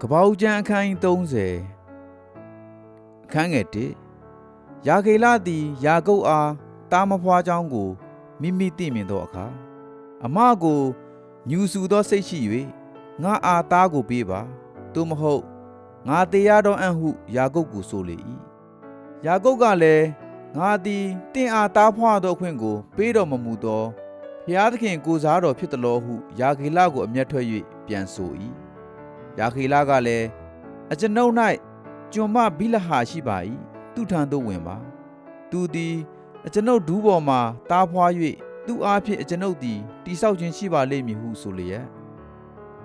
ကပောက်ကျန်အခန်း30အခန်းငယ်1ယာခေလသည်ယာကုပ်အားတားမဖွားကြောင်းကိုမိမိသိမြင်သောအခါအမကိုညူဆူသောစိတ်ရှိ၍ငါအားသားကိုပေးပါသို့မဟုတ်ငါတရားတော်အံ့ဟုယာကုပ်ကိုဆိုလေ၏ယာကုပ်ကလည်းငါသည်တင့်အားသားဖွားသောအခွင့်ကို ပေးတော်မမူသောဖျားသခင်ကိုစားတော်ဖြစ်သလိုဟုယာခေလကိုအမျက်ထွက်၍ပြန်ဆို၏ ယာခေလကလည်းအကျွန်ုပ်၌ကျွန်မဘိလဟာရှိပါ၏သူထံသို့ဝင်ပါသူသည်အကျွန်ုပ်ဒူးပေါ်မှတားဖွား၍သူ့အားဖြင့်အကျွန်ုပ်သည်တိဆောက်ခြင်းရှိပါလိမ့်မည်ဟုဆိုလျက်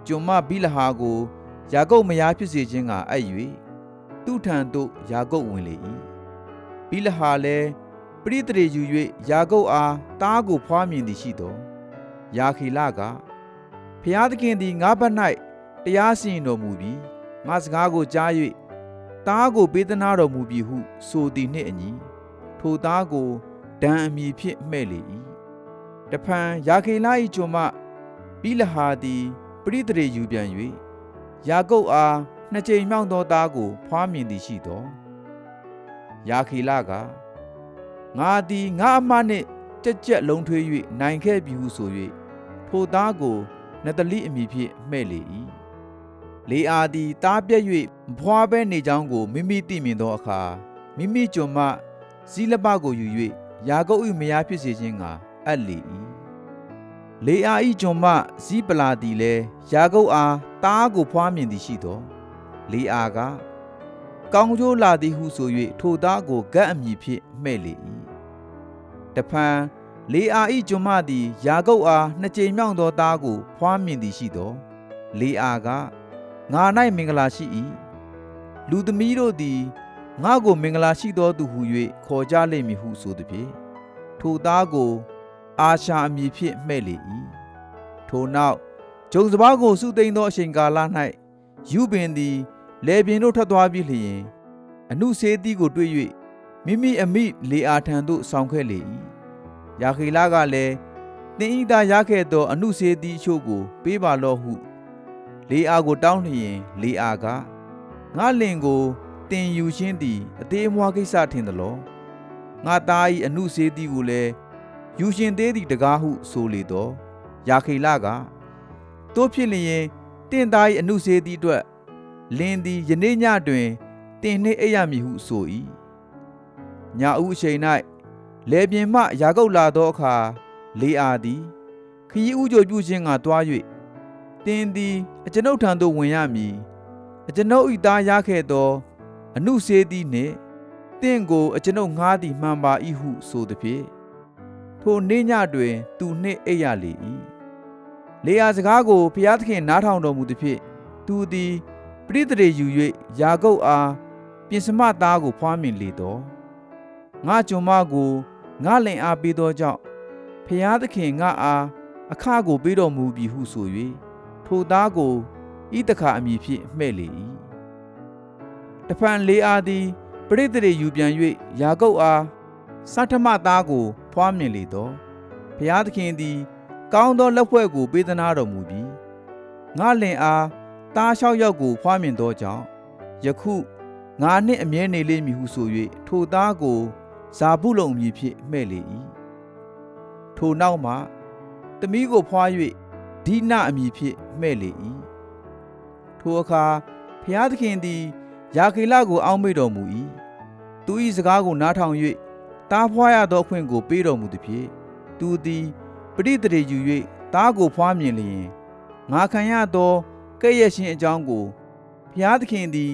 ကျွန်မဘိလဟာကိုယာကုပ်မယားဖြစ်စေခြင်းကအပ်၍သူ့ထံသို့ယာကုပ်ဝင်လေ၏ဘိလဟာလည်းပရိသေယူ၍ယာကုပ်အားတားကိုဖွားမြင်သည်ရှိသောယာခိလကဖျားသခင်သည်ငါဘက်၌ တရားစီရင်တော်မူပြီးငါစကားကိုကြား၍တားကိုပေးသနာတော်မူပြီဟု ဆိုသည်နှင့်အညီထိုသားကိုဒံအမည်ဖြင့်မှဲ့လေ၏တဖန်ယာခေလ၏ကျွန်မပိလဟာသည်ပရိသေယူပြန်၍ယာကုပ်အားနှစ်ကြိမ်မြောက်သောသားကို ဖွားမြင်သည်ရှိသောယာခေလကငါသည်ငါအမနှင့်ကြက်ကြက်လုံးထွေး၍နိုင်ခဲ့ပြီဟုဆို၍ထိုသားကိုနတလိအမည်ဖြင့်မှဲ့လေ၏ လေအာသည်တားပြက်၍မဖွားပဲနေကြောင်းကိုမိမိသိမြင်သောအခါမိမိကျွန်မဇီလပကိုယူ၍ယာကုပ်၏မယားဖြစ်စေခြင်းကအပ်လေ၏လေအာ၏ကျွန်မဇီပလာသည်လည်းယာကုပ်အားတားကိုဖွားမြင်သည်ရှိသောလေအာကကောင်းကျိုးလာသည်ဟုဆို၍ထိုသားကိုဂတ်အမည်ဖြင့်မှဲ့လေ၏တဖန်လေအာ၏ကျွန်မသည်ယာကုပ်အားနှစ်ကြိမ်မြောက်သောသားကိုဖွားမြင်သည်ရှိသောလေအာက ငါ၌မင်္ဂလာရှိ၏လူသမီးတို့သည်ငါကိုမင်္ဂလာရှိသောသူဟု၍ခေါ်ကြလိမ့်မည်ဟုဆိုသည်ဖြင့်ထိုသားကို အာရှာအမည်ဖြင့်မှဲ့လေ၏ထိုနောက်ဂျုံစပါးကိုစုသိမ်းသောအချိန်ကာလ၌ယူပင်သည်လေပြင်းတို့ထွက်သွားပြီးလျင်အနုစေတီကိုတွေ့၍မိမိအမိလေအာထံသို့ဆောင်ခဲ့လေ၏ယာခေလကလည်းတင်းဤသာရခဲ့သောအနုစေတီအချို့ကို ပေးပါလော့ဟု လေအာကိုတောင်းလျင်လေအာကငါလင်ကိုတင်ယူခြင်းသည်အသေးအမွှားကိစ္စထင်သလောငါသား၏အနုစေးသည်ကိုလည်းယူရှင်သေးသည်တကားဟုဆိုလေတော့ယာခိလကတို့ဖြစ်လျင်တင့်သား၏အနုစေးသည်အတွက်လင်းသည်ယနေ့ညတွင်တင်နှင့်အိပ်ရမည်ဟုဆို၏ညဦးအချိန်၌လေပြင်းမှယာကုပ်လာသောအခါလေအာသည်ခရီးဥကြိုပြုခြင်းကတွား၍ တင်းသည်အကျွန်ုပ်ထံသို့ဝင်ရမည်အကျွန်ုပ်၏သားရခဲ့သောအနုစေးသည်နှင့်တင့်ကိုအကျွန်ုပ်ငှားသည်မှန်ပါ၏ဟုဆိုသည်ဖြင့်ထိုနေ့ညတွင် သူနှင့်အိပ်ရလေ၏လေယာစကားကိုဘုရားသခင်နားထောင်တော်မူသည်ဖြင့်သူသည်ပရိသေယူ၍ယာကုပ်အားပြင်စမသားကိုဖွားမြင်လေသောငါကျွန်မကိုငါလင်အားပေးသောကြောင့်ဖျားသခင်ငါအားအခကိုပေးတော်မူပြီဟုဆို၍ ထိုသားကိုဤတခါအမည်ဖြင့်မှဲ့လေ၏တဖန်လေအားသည်ပရိသေယူပြန်၍ယာကုပ်အားစထမသားကို ဖွားမြင်လေသောဖျားသခင်သည် ကောင်းသောလက်ဖွဲ့ကို ပေးသနာတော်မူပြီးငါလင်အားသားလျှောက်ယောက်ကို ဖွားမြင်သောကြောင့်ယခုငါနှင့်အမြဲနေလိမ့်မည်ဟုဆို၍ထိုသားကိုဇာဘူးလုံမည်ဖြင့်မှဲ့လေ၏ထိုနောက်မှသမီးကိုဖွား၍ ဒိနအမည်ဖြင့်မှဲ့လေ၏ထိုအခါဖျားသခင်သည်ယာခေလကိုအောက်မေ့တော်မူ၏သူ၏စကားကိုနားထောင်၍တားဖွားရသောအခွင့်ကိုပေးတော်မူသည်ဖြင့်သူသည်ပရိသေယူ၍တားကိုဖွားမြင်လျင်ငါခံရသောကဲ့ရဲ့ရှင်အကြောင်းကိုဖျားသခင်သည်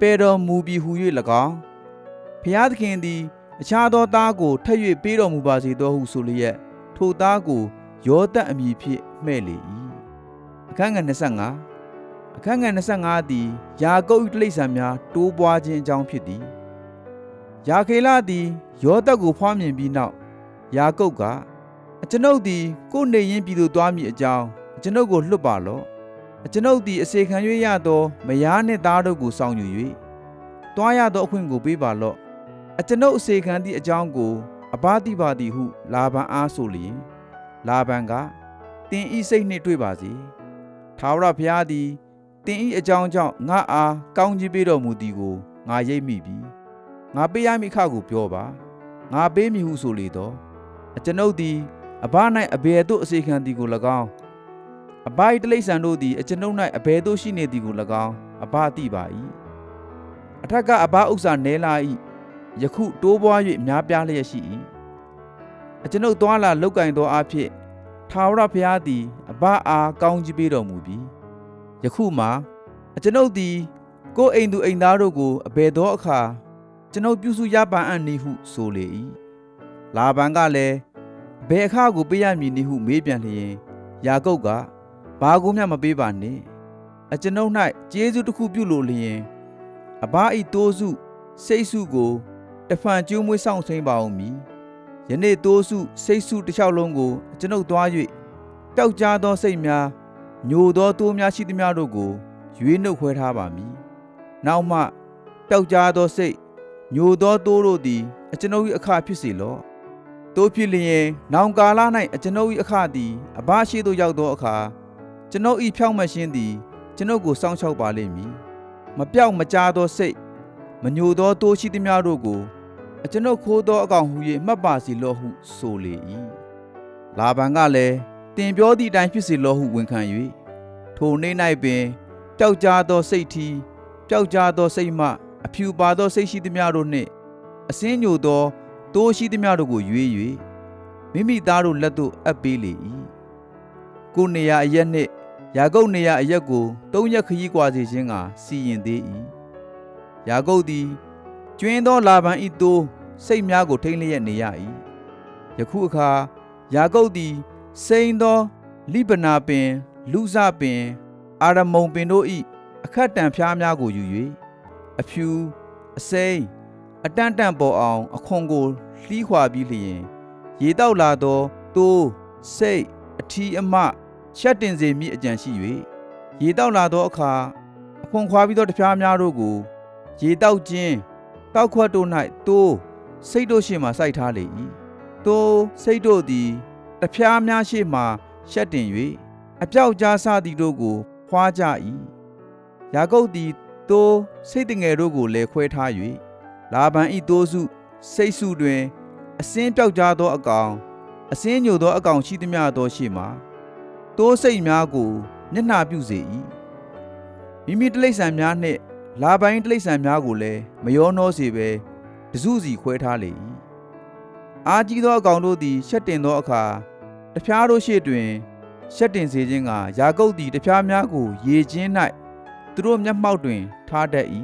ပယ်တော်မူပြီးဟု၍၎င်းဖျားသခင်သည် အခြားသောသားကိုထပ်၍ပေးတော်မူပါစေသောဟုဆိုလျက်ထိုသားကို ယောသတ်အမည်ဖြင့်မှဲ့လေ၏အခန်းငယ်25အခန်းငယ်25သည်ယာကုပ်၏တိရစ္ဆာန်များတိုးပွားခြင်းအကြောင်းဖြစ်သည်ယာခေလသည်ယောသတ်ကိုဖွားမြင်ပြီးနောက်ယာကုပ်ကအကျွန်ုပ်သည်ကိုယ်နေရင်းပြည်သို့သွားမည်အကြောင်းအကျွန်ုပ်ကိုလွတ်ပါလော့အကျွန်ုပ်သည်အစေခံ၍ရသောမယားနှင့်သားတို့ကိုစောင့်ယူ၍တွားရသောအခွင့်ကိုပေးပါလော့အကျွန်ုပ်အစေခံသည့်အကြောင်းကိုအဘာတိပါသည်ဟု လာဗန်အားဆိုလျင် လာဗန်ကတင်ဤစိတ်နှင့်တွေ့ပါစေထာဝရဘုရားသည်တတင်ဤအကြောင်းကြောင့်ငါအားကောင်းကြီးပေးတော်မူသည်ကိုငါရိပ်မိပြီငါပေးရမည့်အခကိုပြောပါငါပေးမည်ဟုဆိုလေတော့အကျွန်ုပ်သည်အဘ၌အဘယ်သို့အစေခံသည်ကို၎င်းအဘ၏တိလိษံတို့သည်အကျွန်ုပ်၌အဘယ်သို့ရှိနေသည်ကို၎င်းအဘသိပါ၏အထက်ကအဘဥစ္စာနဲလာ၏ယခုတိုးပွား၍များပြားလျက်ရှိ၏ အကျွန်ုပ်သွားလာလောက်ကင်သောအဖြစ်ထာဝရဘုရားသည်အဘအားကောင်းကြီးပေးတော်မူပြီယခုမှာအကျွန်ုပ်သည်ကိုယ်အိမ်သူအိမ်သားတို့ကိုအဘယ်သောအခါကျွန်ုပ်ပြုစုရပန်အံ့နည်းဟုဆိုလေ၏လာဗန်ကလည်းဘယ်အခါကိုပေးရမည်နည်းဟုမေးပြန်လျင်ယာကုပ်ကဘာကိုမျှမပေးပါနှင့်အကျွန်ုပ်၌ကျေးဇူးတစ်ခုပြုလို့လျင် အဘဤတိုးစုစိတ်စုကိုတဖန်ကျိုးမွေးဆောင်စိမ့်ပါဦးမည် ယနေ့တိုးစုစိတ်စုတစ်လျှောက်လုံးကိုအကျွန်ုပ်သွား၍ပျောက်ကြားသောစိတ်များညိုသောတိုးများရှိသမျှတို့ကိုရွေးနှုတ်ခွဲထားပါမည်နောက်မှပျောက်ကြားသောစိတ်ညိုသောတိုးတို့သည်အကျွန်ုပ်၏အခဖြစ်စေလော့တိုးဖြစ်လျင်နောင်ကာလ၌အကျွန်ုပ်၏အခသည်အဘရှိသို့ရောက်သောအခါကျွန်ုပ်၏ဖြောင့်မတ်ခြင်းသည်ကျွန်ုပ်ကိုစောင့်ရှောက်ပါလိမ့်မည်မပြောက်မကြားသောစိတ်မညိုသောတိုးရှိသမျှတို့ကို အကျွန်ုပ်ခိုးသောအကောင်ဟူ၍မှတ်ပါစီလော့ဟုဆိုလေ၏လာဗန်ကလည်းတင်ပြောသည့်အတိုင်းဖြစ်စေလော့ဟုဝန်ခံ၍ထိုနေ့၌ပင်ပျောက်ကြားသောစိတ်ထီပျောက်ကြားသောစိတ်မှ အဖြူပါသောစိတ်ရှိသမျှတို့နှင့်အစင်းညိုသောတိုးရှိသမျှတို့ကိုရွေး၍မိမိသားတို့လက်သို့အပ်ပေးလေ၏ကိုနေရအရက်နှင့်ယာကုပ်နေရအရက်ကိုသုံးရက်ခရီးကွာစေခြင်းကစီရင်သေး၏ယာကုပ်သည် ကျွင်းသောလာဗန်ဤတိုးစိတ်များကိုထိမ့်လျက်နေရ၏ယခုအခါယာကုပ်သည်စိန်သောလိဗနာပင် လူစပင် အာရမုံပင်တို့၏အခက်တံဖျားများကိုယူ၍အဖြူအစိမ်းအတန့်တန့်ပေါ်အောင် အခွန်ကိုလှီးခွာပြီးလျင် ရေတောက်လာသောတိုးစိတ်အထီးအမချက်တင်စေမိအကြံရှိ၍ရေတောက်လာသောအခါအခွန်ခွာပြီးသောတဖျားများတို့ကို ရေတောက်ခြင်း တောက်ခွက်တို့၌တိုးစိတ်တို့ရှေ့မှစိုက်ထားလေ၏တိုးစိတ်တို့သည်တဖျားများရှေ့မှရှက်တင်၍အပြောက်ကြားစသည်တို့ကိုဖွာကြ၏ယာကုပ်သည်တိုးစိတ်တငယ်တို့ကိုလည်းခွဲထား၍လာဗန်ဤတိုးစုစိတ်စုတွင် အစင်းပြောက်ကြားသောအကောင်အစင်းညိုသောအကောင်ရှိသမျှသောရှေ့မှာတိုးစိတ်များကိုမျက်နှာပြုစေ၏မိမိတိရစ္ဆာန်များနှင့် လာပိုင်းတိရစ္ဆာန်များကိုလည်းမယောနှောစေဘဲတစုစီခွဲထားလေ၏အာကြီးသောအကောင်တို့သည်ရှက်တင်သောအခါတဖျားတို့ရှေ့တွင်ရှက်တင်စေခြင်းကယာကုပ်သည်တဖျားများကို ရေချင်း၌သူတို့မျက်မှောက်တွင် ထားတတ်၏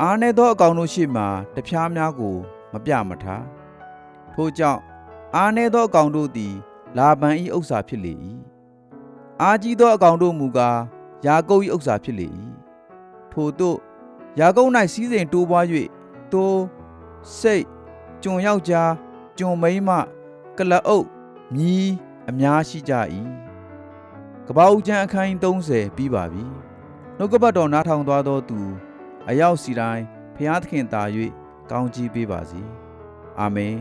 အားနည်းသောအကောင်တို့ရှေ့မှတဖျားများကို မပြမထားထို့ကြောင့်အားနည်းသောအကောင်တို့သည် လာဗန်၏ဥစ္စာဖြစ်လေ၏အားကြီးသောအကောင်တို့မူကားယာကုပ်၏ဥစ္စာဖြစ်လေ၏ ထို့သို့ယာကုပ်၌စီးစိမ်တိုးပွား၍တိုးစိတ်ကျွန်ယောက်ျားကျွန်မိန်းမကလအုပ်မြီးအများရှိကြ၏ကပ္ပဦးကျမ်းအခန်းကြီး30ပြီးပါပြီနှုတ်ကပတ်တော်နားထောင်သွားသောသူ အရောက်စီတိုင်းဖျားသခင်တာ၍ကောင်းကြီးပေးပါစေအာမင်